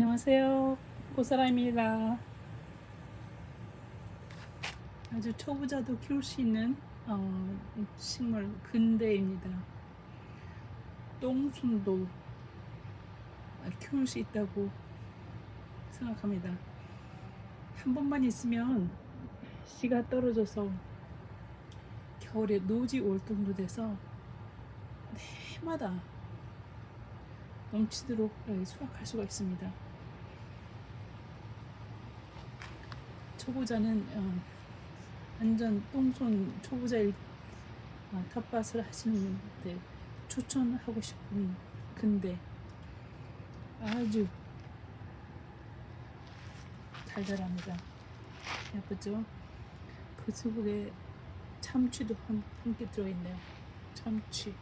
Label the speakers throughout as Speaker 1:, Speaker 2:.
Speaker 1: 안녕하세요. 꽃사람입니다. 아주 초보자도 키울 수 있는 어, 식물 근대입니다. 똥순도 키울 수 있다고 생각합니다. 한 번만 있으면 씨가 떨어져서 겨울에 노지 올 정도 돼서 해마다 넘치도록 예, 수확할 수가 있습니다. 초보자는 어, 완전 똥손 초보자일 어, 텃밭을 하시는데 추천하고 싶은 근데 아주 잘 자랍니다. 예쁘죠? 그 속에 참치도 한- 함께 들어있네요. 참치.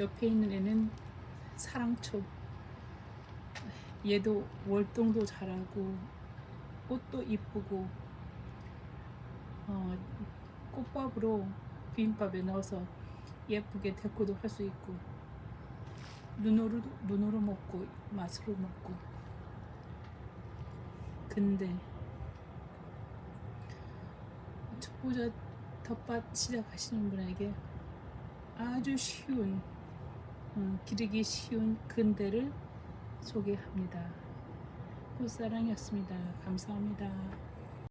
Speaker 1: 옆에 있는 애는 사랑초. 얘도 월동도 잘하고 꽃도 이쁘고 어, 꽃밥으로 비빔밥에 넣어서 예쁘게 데코도 할 수 있고 눈으로 눈으로 먹고 맛으로 먹고. 근데 초보자 텃밭 시작하시는 분에게 아주 쉬운 어, 기르기 쉬운 근대를 소개합니다. 꽃사랑이었습니다. 감사합니다.